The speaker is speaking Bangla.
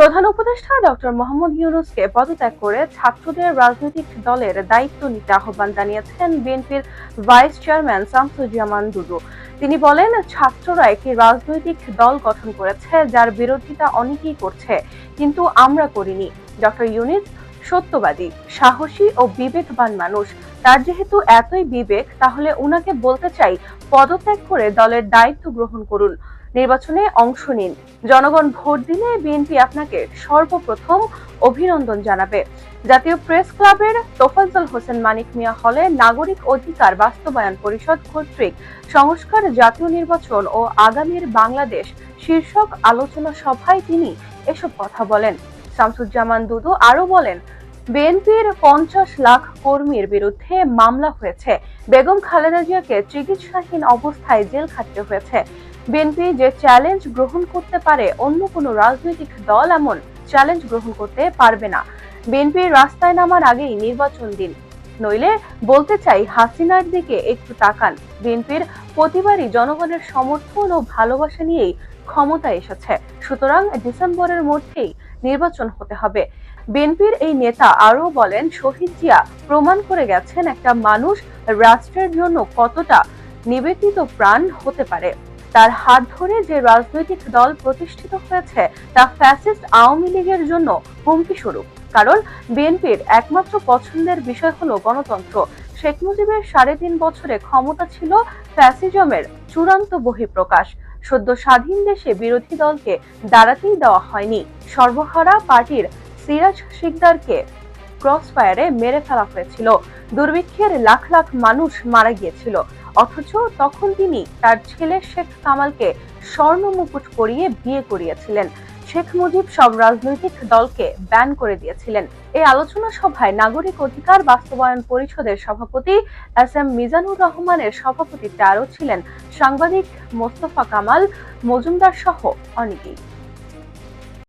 প্রধান উপদেষ্টা ডক্টর মোহাম্মদ ইউনুসকে পদত্যাগ করে ছাত্রদের রাজনৈতিক দলের দায়িত্ব নিতে আহ্বান জানিয়েছেন বিএনপির ভাইস চেয়ারম্যান শামসুজ্জামান দুদু। তিনি বলেন, ছাত্ররা একটি রাজনৈতিক দল গঠন করেছে, যার বিরোধিতা অনেকেই করছে, কিন্তু আমরা করিনি। ডক্টর ইউনিস সত্যবাদী, সাহসী ও বিবেকবান মানুষ। তার যেহেতু এতই বিবেক, তাহলে উনাকে বলতে চাই, পদত্যাগ করে দলের দায়িত্ব গ্রহণ করুন। নির্বাচনে অংশ নিন। জনগণ ভোট দিলে বিএনপি আপনাকে সর্বপ্রথম অভিনন্দন জানাবে। জাতীয় প্রেস ক্লাবের তোফাজ্জল হোসেন মানিক মিয়া হলে নাগরিক অধিকার বাস্তবায়ন পরিষদ কর্তৃক সংস্কার জাতীয় নির্বাচন ও আগামীর বাংলাদেশ শীর্ষক আলোচনা সভায় তিনি এসব কথা বলেন। শামসুজ্জামান দুদু আরও বলেন বিএনপির পঞ্চাশ লাখ কর্মীর বিরুদ্ধে মামলা হয়েছে। বেগম খালেদা জিয়াকে চিকিৎসাহীন অবস্থায় জেল খাটতে হয়েছে। বিএনপি যে চ্যালেঞ্জ গ্রহণ করতে পারে, অন্য কোনো রাজনৈতিক দল এমন চ্যালেঞ্জ গ্রহণ করতে পারবে না। বিএনপির রাস্তায় নামার আগেই নির্বাচন দিন। নইলে বলতে চাই, হাসিনার দিকে একটু তাকান। বিএনপির প্রতিবারই জনগণের সমর্থন ও ভালোবাসা নিয়েই ক্ষমতা এসেছে। সুতরাং ডিসেম্বরের মধ্যেই নির্বাচন হতে হবে। বিএনপির এই নেতা আরও বলেন, শহীদ জিয়া প্রমাণ করে গেছেন একটা মানুষ রাষ্ট্রের জন্য কতটা নিবেদিত প্রাণ হতে পারে। তার হাত ধরে যে রাজনৈতিক দল প্রতিষ্ঠিত হয়েছে, তা ফ্যাসিস্ট আওয়ামী লীগের জন্য হুমকি স্বরূপ। কারণ বিএনপির একমাত্র পছন্দের বিষয় হলো গণতন্ত্র। শেখ মুজিবের সাড়ে তিন বছরে ক্ষমতা ছিল ফ্যাসিজমের চূড়ান্ত বহিঃপ্রকাশ। সদ্য স্বাধীন দেশে বিরোধী দলকে দাঁড়াতেই দেওয়া হয়নি। সর্বহারা পার্টির সিরাজ শিকদারকে ক্রস ফায়ারে মেরে ফেলা হয়েছিল। দুর্ভিক্ষের লাখ লাখ মানুষ মারা গিয়েছিল। অথচ তখন তিনি তার ছেলে শেখ কামালকে স্বর্ণ মুকুট পরিয়ে বিয়ে করিয়েছিলেন। শেখ মুজিব সব রাজনৈতিক দলকে ব্যান করে দিয়েছিলেন। এই আলোচনা সভায় নাগরিক অধিকার বাস্তবায়ন পরিষদের সভাপতি এস এম মিজানুর রহমানের সভাপতিত্বে আরও ছিলেন সাংবাদিক মোস্তফা কামাল, মজুমদার সহ অনেকেই।